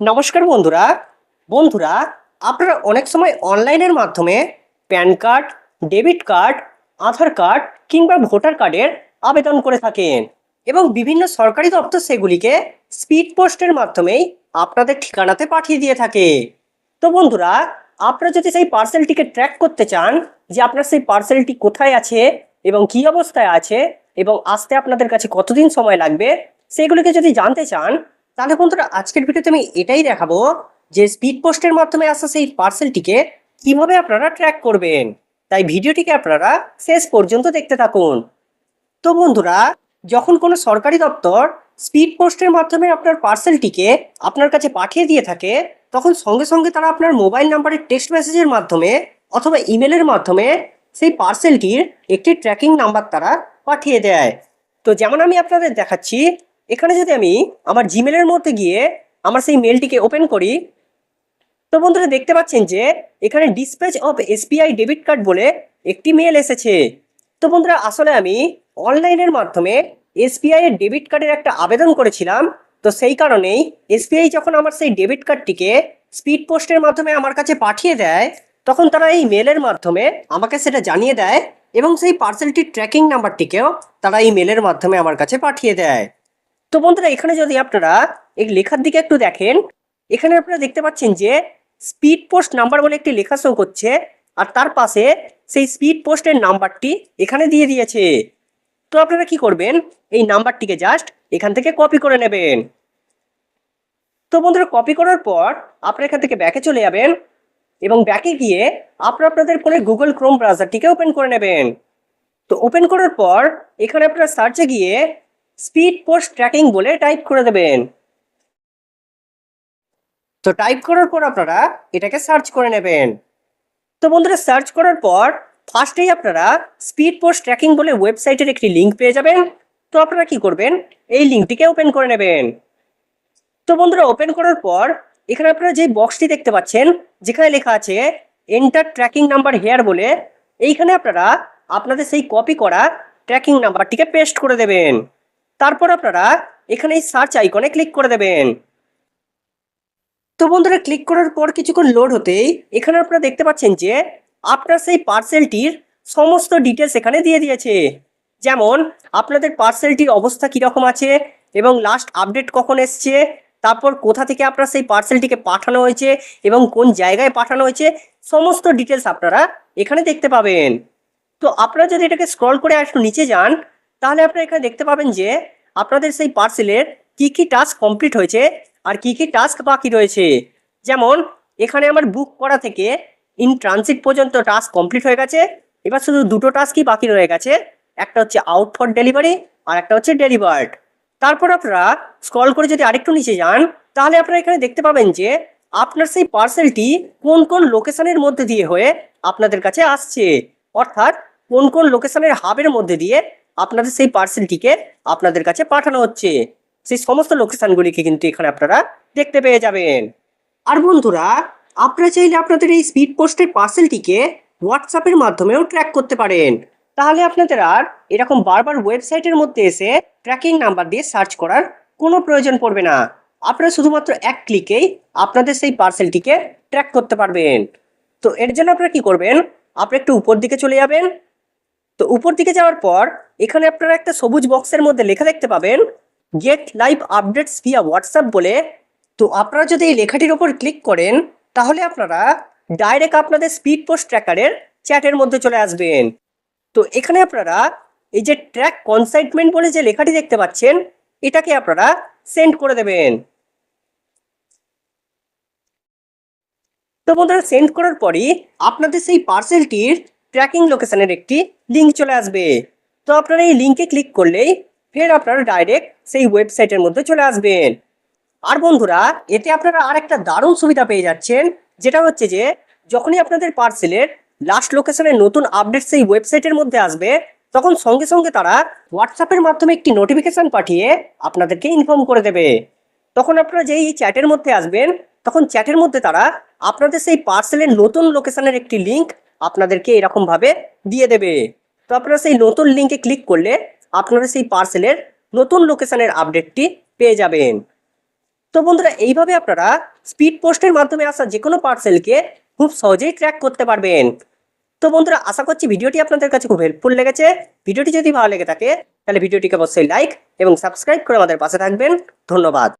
নমস্কার বন্ধুরা। বন্ধুরা, আপনারা অনেক সময় অনলাইনের মাধ্যমে PAN card, debit card, Aadhaar card কিংবা ভোটার কার্ডের আবেদন করে থাকেন এবং বিভিন্ন সরকারি দপ্তর সেগুলিকে স্পিড পোস্টের মাধ্যমেই আপনাদের ঠিকানাতে পাঠিয়ে দিয়ে থাকে। তো বন্ধুরা, আপনারা যদি সেই পার্সেলটিকে ট্র্যাক করতে চান যে আপনার সেই পার্সেলটি কোথায় আছে এবং কী অবস্থায় আছে এবং আসতে আপনাদের কাছে কতদিন সময় লাগবে, সেগুলিকে যদি জানতে চান তাহলে বন্ধুরা, আজকের ভিডিওতে আমি এটাই দেখাবো যে স্পিড পোস্টের মাধ্যমে আসা সেই পার্সেলটিকে কীভাবে আপনারা ট্র্যাক করবেন। তাই ভিডিওটিকে আপনারা শেষ পর্যন্ত দেখতে থাকুন। তো বন্ধুরা, যখন কোনো সরকারি দপ্তর স্পিড পোস্টের মাধ্যমে আপনার পার্সেলটিকে আপনার কাছে পাঠিয়ে দিয়ে থাকে, তখন সঙ্গে সঙ্গে তারা আপনার মোবাইল নাম্বারের টেক্সট মেসেজের মাধ্যমে অথবা ইমেলের মাধ্যমে সেই পার্সেলটির একটি ট্র্যাকিং নাম্বার তারা পাঠিয়ে দেয়। তো যেমন আমি আপনাদের দেখাচ্ছি এখানে যদি আমি আমার জিমেলের মধ্যে গিয়ে আমার সেই মেলটিকে ওপেন করি, তো বন্ধুরা দেখতে পাচ্ছেন যে এখানে dispatch of S B I debit card বলে একটি মেল এসেছে। তো বন্ধুরা, আসলে আমি অনলাইনের মাধ্যমে এসবিআই এর ডেবিট কার্ডের একটা আবেদন করেছিলাম। তো সেই কারণেই এসবিআই যখন আমার সেই ডেবিট কার্ডটিকে স্পিড পোস্টের মাধ্যমে আমার কাছে পাঠিয়ে দেয়, তখন তারা এই মেলের মাধ্যমে আমাকে সেটা জানিয়ে দেয় এবং সেই পার্সেলটির ট্র্যাকিং নাম্বারটিকেও তারা এই মেলের মাধ্যমে আমার কাছে পাঠিয়ে দেয়। তো বন্ধুরা, এখানে যদি আপনারা এই লেখার দিকে একটু দেখেন, এখানে আপনারা দেখতে পাচ্ছেন যে স্পিড পোস্ট নাম্বার বলে একটি লেখা শো করছে, আর তার পাশে সেই স্পিড পোস্টের নাম্বারটি এখানে দিয়ে দিয়েছে। তো আপনারা কি করবেন? এই নাম্বারটিকে জাস্ট এখান থেকে কপি করে নেবেন। তো বন্ধুরা কপি করার পর আপনারা এখান থেকে ব্যাকে চলে যাবেন এবং ব্যাকে গিয়ে আপনারা আপনাদের ফোনে গুগল ক্রোম ব্রাউজারটিকে ওপেন করে নেবেন। তো ওপেন করার পর এখানে আপনারা সার্চে গিয়ে স্পিড পোস্ট ট্র্যাকিং বলে টাইপ করে দেবেন। তো টাইপ করার পর আপনারা এটাকে সার্চ করে নেবেন। তো বন্ধুরা, সার্চ করার পর ফার্স্টেই আপনারা স্পিড পোস্ট ট্র্যাকিং বলে ওয়েবসাইটের একটি লিঙ্ক পেয়ে যাবেন। তো আপনারা কি করবেন? এই লিঙ্কটিকে ওপেন করে নেবেন। তো বন্ধুরা, ওপেন করার পর এখানে আপনারা যে বক্সটি দেখতে পাচ্ছেন, যেখানে লেখা আছে এন্টার ট্র্যাকিং নাম্বার হেয়ার বলে, এইখানে আপনারা আপনাদের সেই কপি করা ট্র্যাকিং নাম্বারটিকে পেস্ট করে দেবেন। তারপর আপনারা এখানে এই সার্চ আইকনে ক্লিক করে দেবেন। তো বন্ধুরা ক্লিক করার পর কিছুক্ষণ লোড হতেই এখানে আপনারা দেখতে পাচ্ছেন যে আপনার সেই পার্সেলটির সমস্ত ডিটেলস এখানে দিয়ে দিয়েছে। যেমন, আপনাদের পার্সেলটির অবস্থা কীরকম আছে এবং লাস্ট আপডেট কখন এসছে, তারপর কোথা থেকে আপনার সেই পার্সেলটিকে পাঠানো হয়েছে এবং কোন জায়গায় পাঠানো হয়েছে, সমস্ত ডিটেলস আপনারা এখানে দেখতে পাবেন। তো আপনারা যদি এটাকে স্ক্রল করে একটু নিচে যান তাহলে আপনারা এখানে দেখতে পাবেন যে আপনাদের সেই পার্সেলের কি কি টাস্ক কমপ্লিট হয়েছে আর কি কি টাস্ক বাকি রয়েছে। যেমন, এখানে আমার বুক করা থেকে ইন ট্রানজিট পর্যন্ত টাস্ক কমপ্লিট হয়ে গেছে। এবার শুধু দুটো টাস্কই বাকি রয়ে গেছে। একটা হচ্ছে আউট ফর ডেলিভারি আর একটা হচ্ছে ডেলিভার্ড তারপর আপনারা স্ক্রল করে যদি আরেকটু নিচে যান, তাহলে আপনারা এখানে দেখতে পাবেন যে আপনার সেই পার্সেলটি কোন কোন লোকেশনের মধ্যে দিয়ে হয়ে আপনাদের কাছে আসছে। অর্থাৎ কোন কোন লোকেশনের হাবের মধ্যে দিয়ে আপনাদের সেই পার্সেলটিকে আপনাদের কাছে পাঠানো হচ্ছে। সেই সমস্ত লোকেশনগুলিকে কিন্তু এখানে আপনারা দেখতে পেয়ে যাবেন। আর বন্ধুরা, আপনারা চাইলে আপনাদের এই স্পিড পোস্টের পার্সেলটিকে হোয়াটসঅ্যাপের মাধ্যমেও ট্র্যাক করতে পারেন। তাহলে আপনাদের আর এরকম বারবার ওয়েবসাইটের মধ্যে এসে ট্র্যাকিং নাম্বার দিয়ে সার্চ করার কোনো প্রয়োজন পড়বে না। আপনারা শুধুমাত্র এক ক্লিকেই আপনাদের সেই পার্সেলটিকে ট্র্যাক করতে পারবেন। তো এর জন্য আপনারা কি করবেন? আপনি একটু উপর দিকে চলে যাবেন। তো উপর দিকে যাওয়ার পর, এখানে আপনারা একটা সবুজ বক্সের মধ্যে লেখা দেখতে পাবেন get live updates via WhatsApp বলে। তো আপনারা যদি এই লেখাটির ওপর ক্লিক করেন, তাহলে আপনারা ডাইরেক্ট আপনাদের স্পিড পোস্ট ট্র্যাকারের চ্যাটের মধ্যে চলে আসবেন। তো এখানে আপনারা এই যে ট্র্যাক কনসাইটমেন্ট বলে যে লেখাটি দেখতে পাচ্ছেন, এটাকে আপনারা সেন্ড করে দেবেন। তো বন্ধুরা, সেন্ড করার পরই আপনাদের সেই পার্সেলটির ট্র্যাকিং লোকেশনের একটি লিঙ্ক চলে আসবে। তো আপনারা এই লিঙ্কে ক্লিক করলেই ফের আপনারা ডাইরেক্ট সেই ওয়েবসাইটের মধ্যে চলে আসবেন। আর বন্ধুরা, এতে আপনারা আর একটা দারুণ সুবিধা পেয়ে যাচ্ছেন, যেটা হচ্ছে যে, যখনই আপনাদের পার্সেলের লাস্ট লোকেশনের নতুন আপডেট সেই ওয়েবসাইটের মধ্যে আসবে, তখন সঙ্গে সঙ্গে তারা হোয়াটসঅ্যাপের মাধ্যমে একটি নোটিফিকেশন পাঠিয়ে আপনাদেরকে ইনফর্ম করে দেবে। তখন আপনারা যেই চ্যাটের মধ্যে আসবেন, তখন চ্যাটের মধ্যে তারা আপনাদের সেই পার্সেলের নতুন লোকেশনের একটি লিঙ্ক আপনাদেরকে এরকমভাবে দিয়ে দেবে। তো আপনারা সেই নতুন লিঙ্কে ক্লিক করলে আপনারা সেই পার্সেলের নতুন লোকেশনের আপডেটটি পেয়ে যাবেন। তো বন্ধুরা, এইভাবে আপনারা স্পিড পোস্টের মাধ্যমে আসা যে কোনো পার্সেলকে খুব সহজেই ট্র্যাক করতে পারবেন। তো বন্ধুরা, আশা করছি ভিডিওটি আপনাদের কাছে খুব হেল্পফুল লেগেছে। ভিডিওটি যদি ভালো লেগে থাকে, তাহলে ভিডিওটিকে অবশ্যই লাইক এবং সাবস্ক্রাইব করে আমাদের পাশে থাকবেন। ধন্যবাদ।